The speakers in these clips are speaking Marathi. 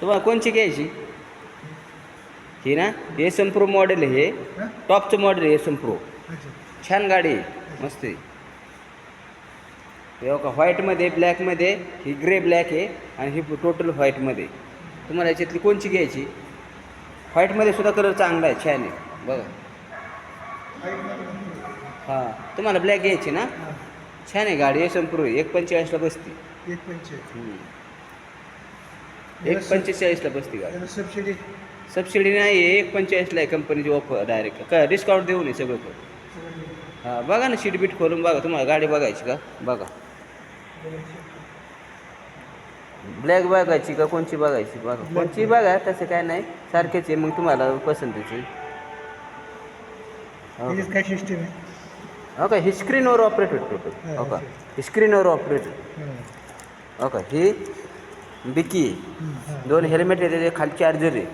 तुम्हाला कोणची घ्यायची? ही ना एसम प्रो मॉडेल आहे हे. टॉपचं मॉडेल आहे एसम प्रो छान गाडी आहे. मस्त आहे. हे बघा व्हाईटमध्ये ब्लॅकमध्ये ही ग्रे ब्लॅक आहे आणि ही टोटल व्हाईटमध्ये तुम्हाला याच्यातली कोणची घ्यायची? व्हाईटमध्ये सुद्धा कलर चांगला आहे छान आहे. बघा. हां तुम्हाला ब्लॅक घ्यायची ना? छान आहे गाडी एसम प्रो एक पंचेचाळीसला बसते. एक हम्म. एक पंचेचाळीसला बसते त्याला सबसिडी सबसिडी नाही आहे एक पंचेचाळीसला आहे कंपनीची ऑफर डायरेक्ट का डिस्काउंट देऊ नये सगळं हां बघा ना सीट बीट खोलून बघा तुम्हाला गाडी बघायची का? बघा. ब्लॅक बघायची का कोणची बघायची? बघा. कोणची बघा. तसं काय नाही. सारखेच आहे मग तुम्हाला पसंतीची हो काय सिस्टीम आहे हो का? ही स्क्रीनवर ऑपरेट होत. टोटल हो का? ही स्क्रीनवर ऑपरेट हां. हो का ही बिकी. आहे. हं, हां दोन हेल्मेट आहे त्याचे खाली चार्जर आहे.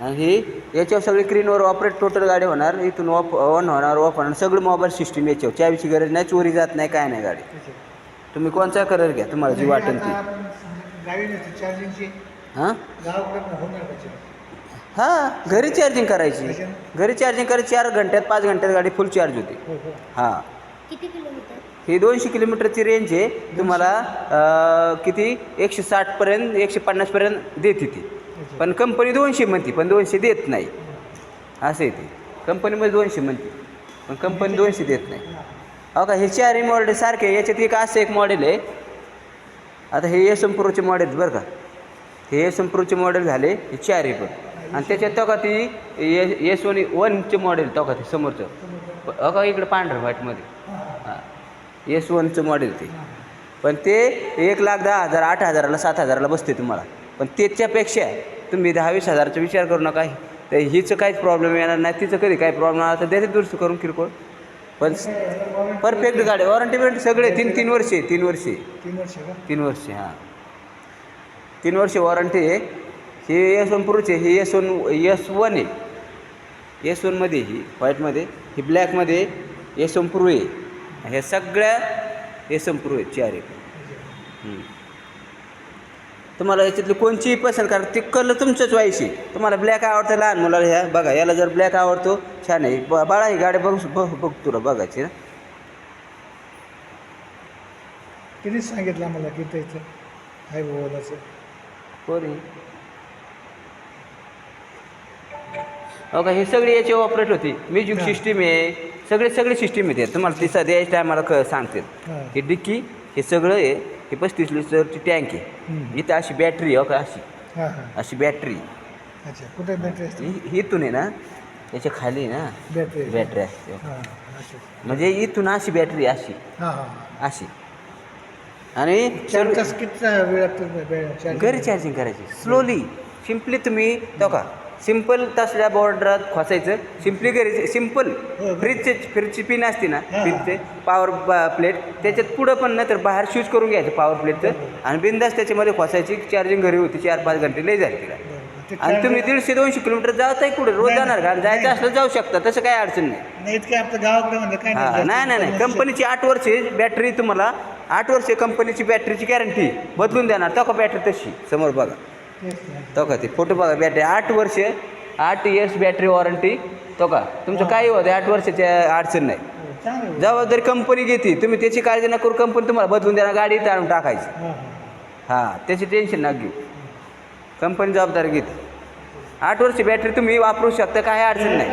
आणि ही याच्यावर सगळी स्क्रीनवर ऑपरेट टोटल गाडी होणार इथून ऑफ ऑन होणार ऑफ होणार. सगळं मोबाईल सिस्टीम याच्यावर. चावीची गरज नाही चोरी जात नाही काय नाही गाडी. तुम्ही कोणचा कलर घ्या तुम्हाला जी वाटेल ती. हां? हां घरी चार्जिंग करायची. घरी चार्जिंग करायची चार घंट्यात पाच घंट्यात गाडी फुल चार्ज होते. हो हो दोनशे किलोमीटरची रेंज आहे. तुम्हाला अं, किती? एकशे साठपर्यंत एकशे पन्नासपर्यंत देते ती. पण कंपनी दोनशे म्हणते पण दोनशे देत नाही. असं आहे ते. कंपनीमध्ये दोनशे म्हणते पण कंपनी दोनशे देत नाही. हो. का हे चारही मॉडेल सारखे आहे. याच्यात एक असं एक मॉडेल आहे. आता हे एस एम प्रोचे मॉडेल बरं का. हे एस एम प्रोचे मॉडेल झाले हे चारही पण. आणि त्याच्यात तो का ती एस वन वनचे मॉडेल तो का ते समोरचं. प- का इकडे पांढरं व्हाईटमध्ये एस वनचं मॉडेल ते. पण ते एक लाख दहा हजार आठ हजाराला सात हजाराला बसते तुम्हाला. पण त्याच्यापेक्षा तुम्ही दहा वीस हजाराचा विचार करू नका. तर हिचं काहीच प्रॉब्लेम येणार नाही. तिचं कधी काही प्रॉब्लेम आला तर देते दुरुस्त करून किरकोळ. पण परफेक्ट गाडी. वॉरंटी बिरंटी सगळे तीन तीन वर्षे तीन वर्षे. तीन वर्ष तीन वर्षे हां. तीन वर्षे वॉरंटी आहे. ही एस वन प्रोचे ही एस वन एस वन आहे. एस वनमध्ये ही व्हाईटमध्ये ही ब्लॅकमध्ये एस वन प्रो आहे. ह्या सगळ्या एस वन प्रो आहेत चार. तुम्हाला याच्यातली कोणचीही पसंत करा ते कलर तुमचंच व्हायची. तुम्हाला ब्लॅक आवडतं लहान मुलाला ह्या बघा याला जर ब्लॅक आवडतो छान आहे. ब- बाळा ही गाडी बघ बघ बघ तुला बघायची ना. तिनेच सांगितलं आम्हाला की त्याचं आहे बोलाचं कोणी? हो का हे सगळी याची ऑपरेट होती. म्युझिक सिस्टीम आहे. सगळे सगळे सिस्टीम येते. तुम्हाला ती सध्या याच टायमाला क सांगते हां. हे डिक्की हे सगळं आहे. हे पस्तीस लिटरची टँक आहे. इथं अशी बॅटरी आहे हो का अशी. हां हां. अशी बॅटरी अच्छा कुठे बॅटरी ही इथून आहे ना याच्या खाली ना. बॅटरी बॅटरी असते हो. हां म्हणजे इथून अशी बॅटरी अशी. हां हां अशी. आणि? घरी चार्जिंग करायची. स्लोली सिम्पली तुम्ही तो का सिंपल तसल्या बॉर्डरात खोसायचं. सिम्पली घरी सिंपल. फ्रीजचे फ्रीजची पिन असते ना. फ्रीजचे पॉवर प्लेट त्याच्यात पुढं पण नाही तर बाहेर शूज करून घ्यायचं पॉवर प्लेटचं आणि बिंदास त्याच्यामध्ये खोसायची चार्जिंग घरी होती चार पाच घंटे लई झाली तिला. आणि तुम्ही दीडशे दोनशे किलोमीटर जाताय कुठे? रोज जाणार का. जायचं असलं जाऊ शकता तसं काही अडचण नाही. नाही काय नाही कंपनीची आठ वर्षे बॅटरी तुम्हाला आठ वर्षे कंपनीची बॅटरीची गॅरंटी बदलून देणार. तो का बॅटरी तशी समोर बघा. तो का ते फोटो बघा बॅटरी आठ वर्ष आठ इयर्स बॅटरी वॉरंटी तो का? तुमचं काही होते आठ वर्षाच्या अडचण नाही. जबाबदारी कंपनी घेते. तुम्ही त्याची काळजी न करू कंपनी तुम्हाला बदलून देणार गाडी इथं आणून टाकायची. हां त्याची टेन्शन ना घेऊ. कंपनी जबाबदारी घेते. आठ वर्ष बॅटरी तुम्ही वापरू शकता काही अडचण नाही.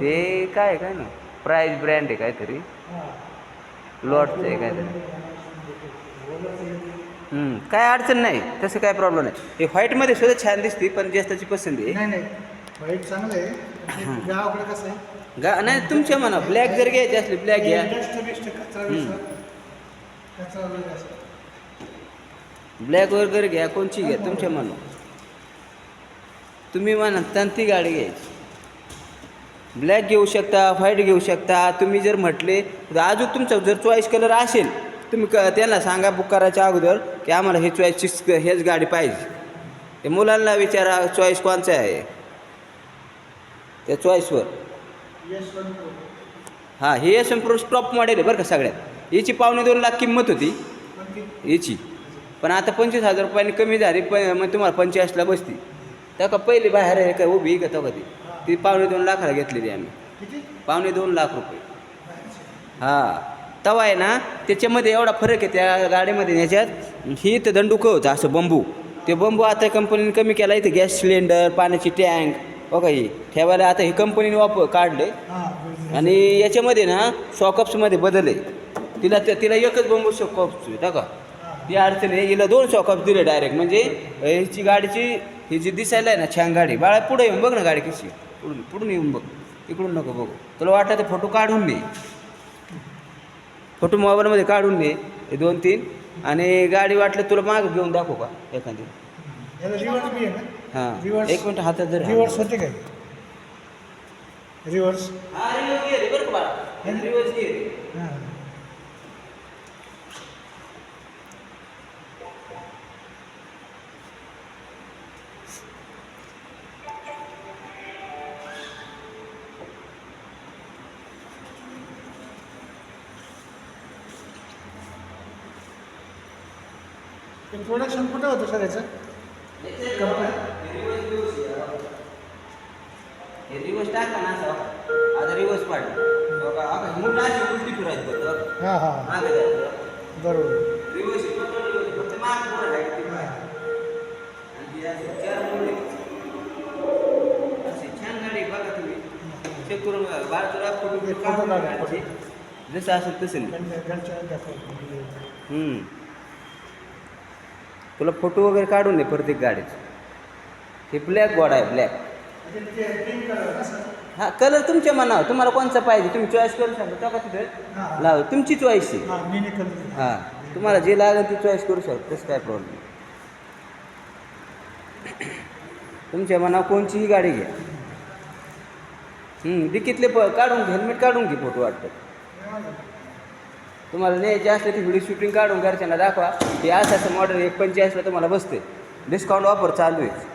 ते काय काय ना प्राईज ब्रँड आहे काहीतरी. लॉटचं आहे काहीतरी. काय अडचण नाही तसं काय प्रॉब्लेम नाही. हे व्हाईटमध्ये सुद्धा छान दिसते पण जास्ताची पसंत आहे. नाही नाही. वाईट चांगलं आहे. पण ते गावाकडे कसं आहे? गा नाही तुमच्या म्हणा ब्लॅक जर घ्यायची असली ब्लॅक घ्या. डस्ट बिस्ट कचरा बिचरा. कचरा वगैरे असं. ब्लॅक वगैरे घ्या कोणची घ्या तुमच्या म्हणा. तुम्ही म्हणा तंती गाडी घ्यायची. ब्लॅक घेऊ शकता व्हाईट घेऊ शकता. तुम्ही जर म्हटले तर अजून तुमचा जर चॉईस कलर असेल तुम्ही क त्यांना सांगा बुक करायच्या अगोदर. की आम्हाला हे चॉईसची हेच गाडी पाहिजे. ते मुलांना विचारा चॉईस कोणचा आहे? त्या चॉईसवर हां हे S M pro top model आहे बरं का सगळ्यात. हिची पावणे दोन लाख किंमत होती. हिची. पण आता पंचवीस हजार रुपयांनी कमी झाली प मग तुम्हाला पंचेचाळीसला बसती. त्या का पहिली बाहेर आहे का उभी का तो ती ती पावणे दोन लाखाला घेतलेली आम्ही. पावणे दोन लाख रुपये. हां. तवा आहे ना त्याच्यामध्ये एवढा फरक आहे त्या गाडीमध्ये आणि ह्याच्यात ही तर दंडुकं होतं असं बंबू. ते बंबू आता कंपनीने कमी केला इथे गॅस सिलेंडर पाण्याची टँक बघा ही. ठेवायला आता हे कंपनीने वापर काढले आणि याच्यामध्ये ना सॉकअप्समध्ये बदल आहे. तिला त्या- तिला एकच बंबू सॉकअप्स आहे का ती अडचण आहे. हिला दोन सॉकअप्स दिले डायरेक्ट म्हणजे ह्याची गाडीची ही जी दिसायला आहे ना छान गाडी. बाळा पुढे येऊन बघ ना गाडी कशी. पुढून पुढून येऊन बघ. इकडून नको बघू. तुला वाटलं तर फोटो काढून दे. फोटो मोबाईलमध्ये काढून दे हे दोन तीन. आणि गाडी वाटलं तुला मागं घेऊन दाखवू का एखादी? याला रिवर्स बी आहे ना? हां. Reverse- एक मिनिट हातात जर रिवर्स होते काय रिवर्स हां. ते प्रोडक्शन कुठं होतं सर याचं हे रिवर्स टाका ना. आता रिवर्स पाडलं बघा आता ही मोठं अशी उलटी फिरायची बघ, बघा. हां हां मागं जायचं. बरोबर रिवर्स आहे, total रिवर्स. फक्त मागं पुढं राहायचं, ते पाय. आणि ती अशी चार मुलं आहेत. अशी छान गाडी आहे, बघा तुम्ही. चेक करून बघा. फोटो फोटो काढा. जसं असेल तसं नाही. घरच्या हम्म. तुला फोटो वगैरे काढून दे प्रत्येक गाडीचं हे ब्लॅक गोड आहे ब्लॅक हा कलर तुमच्या मनावर. तुम्हाला कोणचा पाहिजे? तुम्ही चॉईस करू शकता. का तिथे? लाव. तुमची चॉईस आहे. हां हां. तुम्हाला जे लागेल ते चॉईस करू शकता. तसं काय प्रॉब्लेम तुमच्या मनावर कोणचीही गाडी घ्या. डिकीतले प काढून घे हेल्मेट काढून घे फोटो वाटतं. तुम्हाला न्यायची असले ती व्हिडिओ शूटिंग काढून घरच्यांना दाखवा. की असं असं मॉडेल एक असलं तुम्हाला बसते डिस्काउंट ऑफर चालू आहे.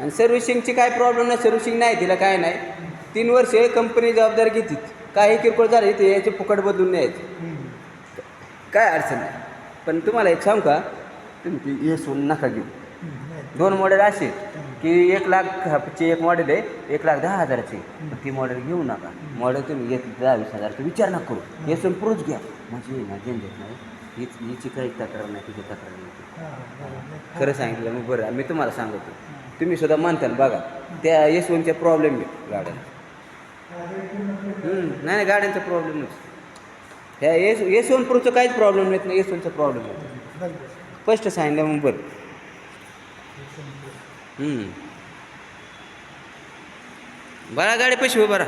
आणि सर्व्हिसिंगची काय प्रॉब्लेम नाही सर्व्हिसिंग नाही तिला काय नाही. तीन वर्ष कंपनी जबाबदारी घेते काही किरकोळ झालं इथे याचे फुकट बदलून न्यायचे. काय अडचण नाही. पण तुम्हाला एक सांगू का? तुम्ही ती हे सोडून नका घेऊ. दोन मॉडेल असे की एक लाखची एक मॉडेल आहे एक लाख दहा हजाराची. ती मॉडेल घेऊ नका. मॉडेल तुम्ही एक दहा वीस हजारचं विचार नका करू. हे सोडून पुढंच घ्या. म्हणजे ना झंझट नाही. हीच हिची काही तक्रार नाही तिची तक्रार नाही. खरं सांगितलं मग बरं. मी तुम्हाला सांगतो. तुम्ही सुद्धा मानता ना बघा. त्या यशवंतच्या प्रॉब्लेम आहे गाड्या नाही नाही गाड्यांचा प्रॉब्लेम नसतो ह्या यश यशवंतपूरचं काहीच प्रॉब्लेम येत नाही. यशवंतचा प्रॉब्लेम येतो स्पष्ट सांगितलं मग बरं. बरा गाडी पैसे बरा.